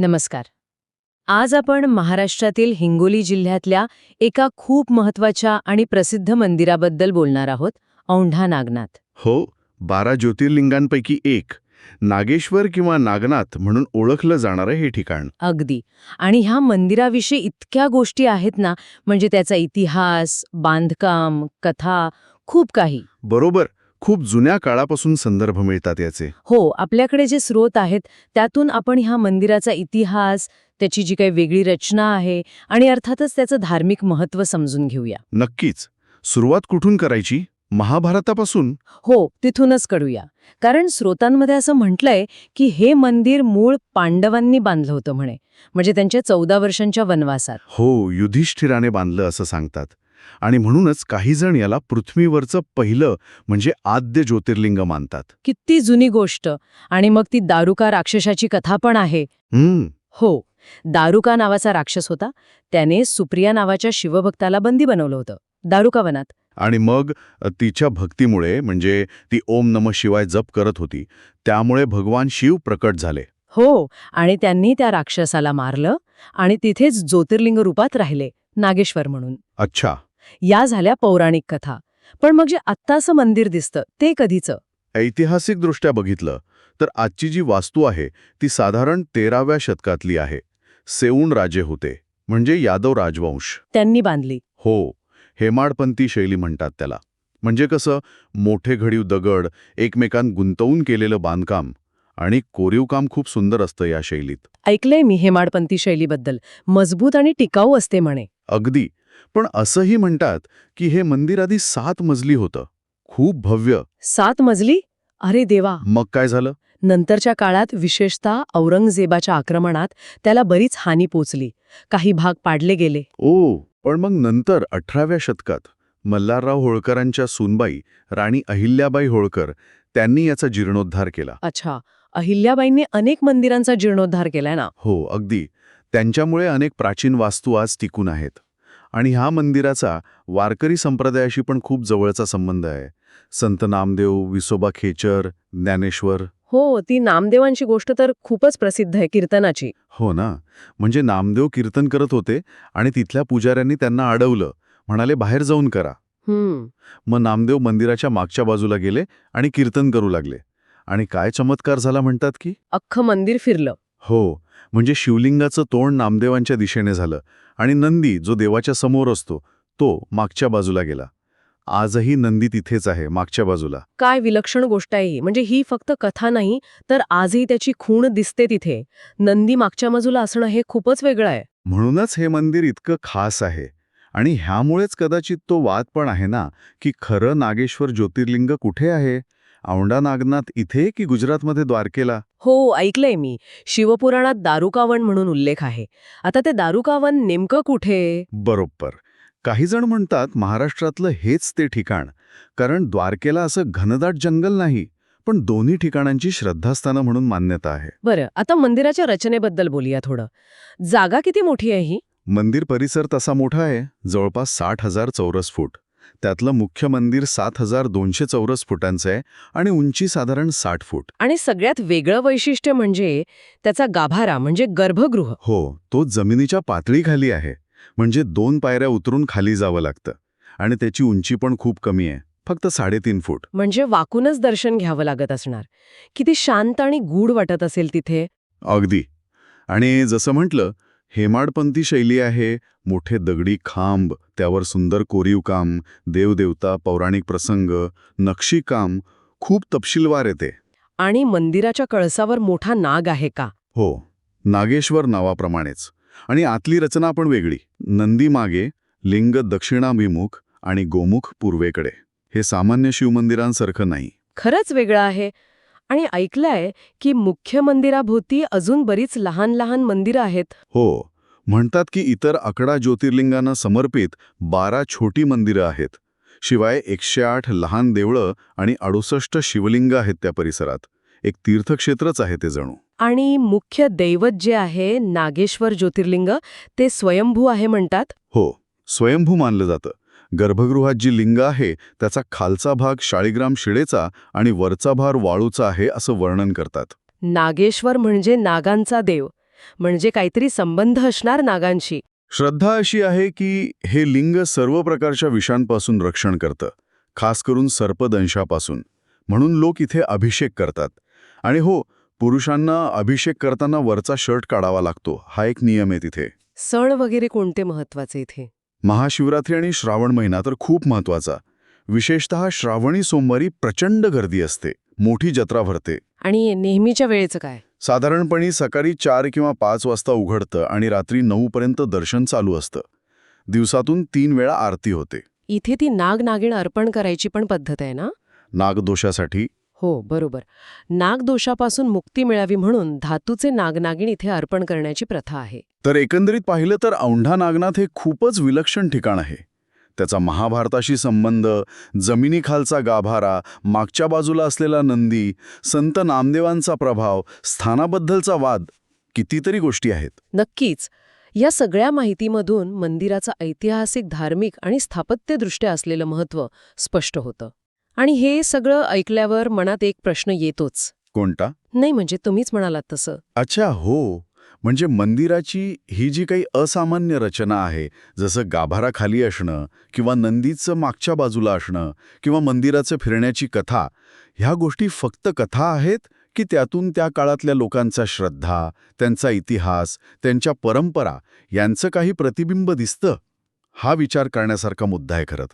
नमस्कार. आज आपण महाराष्ट्रातील हिंगोली जिल्ह्यातल्या एका खूप महत्त्वाच्या आणि प्रसिद्ध मंदिराबद्दल बोलणार आहोत औंढा नागनाथ. हो बारा ज्योतिर्लिंगांपैकी एक नागेश्वर किंवा नागनाथ म्हणून ओळखलं जाणारं हे ठिकाण. अगदी. आणि ह्या मंदिराविषयी इतक्या गोष्टी आहेत ना म्हणजे त्याचा इतिहास बांधकाम कथा खूप काही. बरोबर. खूप जुन्या काळापासून संदर्भ मिळतात याचे. हो आपल्याकडे जे स्रोत आहेत त्यातून आपण ह्या मंदिराचा इतिहास त्याची जी काही वेगळी रचना आहे आणि अर्थातच त्याचं धार्मिक महत्त्व समजून घेऊया. नक्कीच. सुरुवात कुठून करायची? महाभारतापासून? हो तिथूनच कळूया कारण स्रोतांमध्ये असं म्हटलंय की हे मंदिर मूळ पांडवांनी बांधलं होतं म्हणे. म्हणजे त्यांच्या चौदा वर्षांच्या वनवासात. हो युधिष्ठिराने बांधलं असं सांगतात. आणि म्हणूनच काही जण याला पृथ्वीवरचं पहिलं म्हणजे आद्य ज्योतिर्लिंग मानतात. किती जुनी गोष्ट. आणि मग ती दारुका राक्षसाची कथा पण आहे. हम्म. हो दारुका नावाचा राक्षस होता. त्याने सुप्रिया नावाच्या शिवभक्ताला बंदी बनवलं होतं. दारुका वनात. आणि मग तिच्या भक्तीमुळे म्हणजे ती ओम नम शिवाय जप करत होती. त्यामुळे भगवान शिव प्रकट झाले. हो आणि त्यांनी त्या राक्षसाला मारलं आणि तिथेच ज्योतिर्लिंग रूपात राहिले नागेश्वर म्हणून. अच्छा. या झाल्या पौराणिक कथा. पण मग जे आत्ता असं मंदिर दिसतं ते कधीचं? ऐतिहासिकदृष्ट्या बघितलं तर आजची जी वास्तू आहे ती साधारण तेराव्या शतकातली आहे. सेऊण राजे होते म्हणजे यादव राजवंश. त्यांनी बांधली. हो हेमाडपंथी शैली म्हणतात त्याला. म्हणजे कसं मोठे घडीव दगड एकमेकांत गुंतवून केलेलं बांधकाम आणि कोरीव काम खूप सुंदर असतं या शैलीत. ऐकलंय मी हेमाडपंथी शैलीबद्दल. मजबूत आणि टिकाऊ असते म्हणे. अगदी पण असंही म्हणतात की हे मंदिर आधी सात मजली होतं. खूप भव्य. सात मजली? अरे देवा! मग काय झालं? नंतरच्या काळात विशेषतः औरंगजेबाच्या आक्रमणात त्याला बरीच हानी पोचली. काही भाग पाडले गेले. ओ पण मग नंतर अठराव्या शतकात मल्हारराव होळकरांच्या सूनबाई राणी अहिल्याबाई होळकर त्यांनी याचा जीर्णोद्धार केला. अच्छा अहिल्याबाईंनी अनेक मंदिरांचा जीर्णोद्धार केलाय ना? हो अगदी. त्यांच्यामुळे अनेक प्राचीन वास्तू आज टिकून आहेत. आणि ह्या मंदिराचा वारकरी संप्रदायाशी पण खूप जवळचा संबंध आहे. संत नामदेव विसोबा खेचर ज्ञानेश्वर. हो ती नामदेवांची गोष्ट तर खूपच प्रसिद्ध आहे कीर्तनाची. हो ना. म्हणजे नामदेव कीर्तन करत होते आणि तिथल्या पुजाऱ्यांनी त्यांना अडवलं. म्हणाले बाहेर जाऊन करा. मग नामदेव मंदिराच्या मागच्या बाजूला गेले आणि कीर्तन करू लागले. आणि काय चमत्कार झाला म्हणतात की? अख्खं मंदिर फिरलं. हो. म्हणजे शिवलिंगाचं तोंड नामदेवांच्या दिशेने झालं आणि नंदी जो देवाच्या समोर असतो तो मागच्या बाजूला गेला. आजही नंदी तिथेच आहे मागच्या बाजूला. काय विलक्षण गोष्ट आहे म्हणजे ही फक्त कथा नाही तर आजही त्याची खूण दिसते तिथे. नंदी मागच्या बाजूला असणं हे खूपच वेगळं आहे. म्हणूनच हे मंदिर इतकं खास आहे. आणि ह्यामुळेच कदाचित तो वाद पण आहे ना की खरं नागेश्वर ज्योतिर्लिंग कुठे आहे? औंढा नागनाथ इथे की गुजरातमध्ये द्वारकेला? हो ऐकलंय मी. शिवपुराणात दारुकावन म्हणून उल्लेख आहे. आता ते दारुकावन नेमकं कुठे? बरोबर. काही जण म्हणतात महाराष्ट्रातलं हेच ते ठिकाण. कारण द्वारकेला असं घनदाट जंगल नाही पण दोन्ही ठिकाणांची श्रद्धास्थानं म्हणून मान्यता आहे. बरं आता मंदिराच्या रचनेबद्दल बोलूया थोडं. जागा किती मोठी आहे ही? मंदिर परिसर तसा मोठा आहे जवळपास साठ हजार चौरस फूट. त्यातलं मुख्य मंदिर सात हजार दोनशे चौरस फुटांचं आहे आणि उंची साधारण साठ फूट. आणि सगळ्यात वेगळं वैशिष्ट्य म्हणजे त्याचा गाभारा म्हणजे गर्भगृह. हो तो जमिनीच्या पातळीखाली आहे. म्हणजे दोन पायऱ्या उतरून खाली जावं लागतं. आणि त्याची उंची पण खूप कमी आहे. फक्त साडेतीन फूट. म्हणजे वाकूनच दर्शन घ्यावं लागत असणार. किती शांत आणि गूढ वाटत असेल तिथे. अगदी. आणि जसं म्हटलं हेमाडपंथी शैली आहे. मोठे दगडी खांब त्यावर सुंदर कोरीव काम देवदेवता पौराणिक प्रसंग नक्षीकाम खूप तपशीलवार येते आणि मंदिराच्या कळसावर मोठा नाग आहे का? हो नागेश्वर नावाप्रमाणेच. आणि आतली रचना पण वेगळी. नंदी मागे लिंग दक्षिणाभिमुख आणि गोमुख पूर्वेकडे. हे सामान्य शिवमंदिरांसारखं नाही. खरंच वेगळं आहे. आणि ऐकलंय की मुख्य मंदिराभोवती अजून बरीच लहान लहान मंदिरं आहेत. हो म्हणतात की इतर अकरा ज्योतिर्लिंगांना समर्पित बारा छोटी मंदिरं आहेत. शिवाय एकशे आठ लहान देवळं आणि अडुसष्ट शिवलिंग आहेत त्या परिसरात. एक तीर्थक्षेत्रच आहे ते जणू. आणि मुख्य दैवत जे आहे नागेश्वर ज्योतिर्लिंग ते स्वयंभू आहे म्हणतात? हो स्वयंभू मानलं जातं. गर्भगृहात जी लिंग आहे त्याचा खालचा भाग शाळीग्राम शिळेचा आणि वरचा भार वाळूचा आहे असं वर्णन करतात. नागेश्वर म्हणजे नागांचा देव म्हणजे काहीतरी संबंध असणार नागांशी. श्रद्धा अशी आहे की हे लिंग सर्व प्रकारच्या विषांपासून रक्षण करतं खास करून सर्पदंशापासून. म्हणून लोक इथे अभिषेक करतात. आणि हो पुरुषांना अभिषेक करताना वरचा शर्ट काढावा लागतो हा एक नियम आहे तिथे. सण वगैरे कोणते महत्त्वाचे इथे? महाशिवरात्री आणि श्रावण महिना तर खूप महत्त्वाचा विशेषतः श्रावणी सोमवारी प्रचंड गर्दी असते. मोठी जत्रा भरते. आणि नेहमीच्या वेळेचं काय? साधारणपणे सकाळी चार किंवा पाच वाजता उघडतं आणि रात्री नऊपर्यंत दर्शन चालू असतं. दिवसातून तीन वेळा आरती होते. इथे ती नाग नागिण अर्पण करायची पण पद्धत आहे ना? नागदोषासाठी हो बरोबर. नागदोषापासून मुक्ती मिळावी म्हणून धातूचे नागनागिण इथे अर्पण करण्याची प्रथा आहे. तर एकंदरीत पाहिलं तर औंढा नागनाथ हे खूपच विलक्षण ठिकाण आहे. त्याचा महाभारताशी संबंध जमिनीखालचा गाभारा मागच्या बाजूला असलेला नंदी संत नामदेवांचा प्रभाव स्थानाबद्दलचा वाद कितीतरी गोष्टी आहेत. नक्कीच. या सगळ्या माहितीमधून मंदिराचं ऐतिहासिक धार्मिक आणि स्थापत्यदृष्ट्या असलेलं महत्त्व स्पष्ट होतं. आणि हे सगळं ऐकल्यावर मनात एक प्रश्न येतोच. कोणता? नाही म्हणजे तुम्हीच म्हणालात तसं. अच्छा हो. म्हणजे मंदिराची ही जी काही असामान्य रचना आहे जसं गाभारा खाली असणं किंवा नंदीचं मागच्या बाजूला असणं किंवा मंदिराचं फिरण्याची कथा ह्या गोष्टी फक्त कथा आहेत की त्यातून त्या काळातल्या लोकांचा श्रद्धा त्यांचा इतिहास त्यांच्या परंपरा यांचं काही प्रतिबिंब दिसतं? हा विचार करण्यासारखा मुद्दा आहे खरं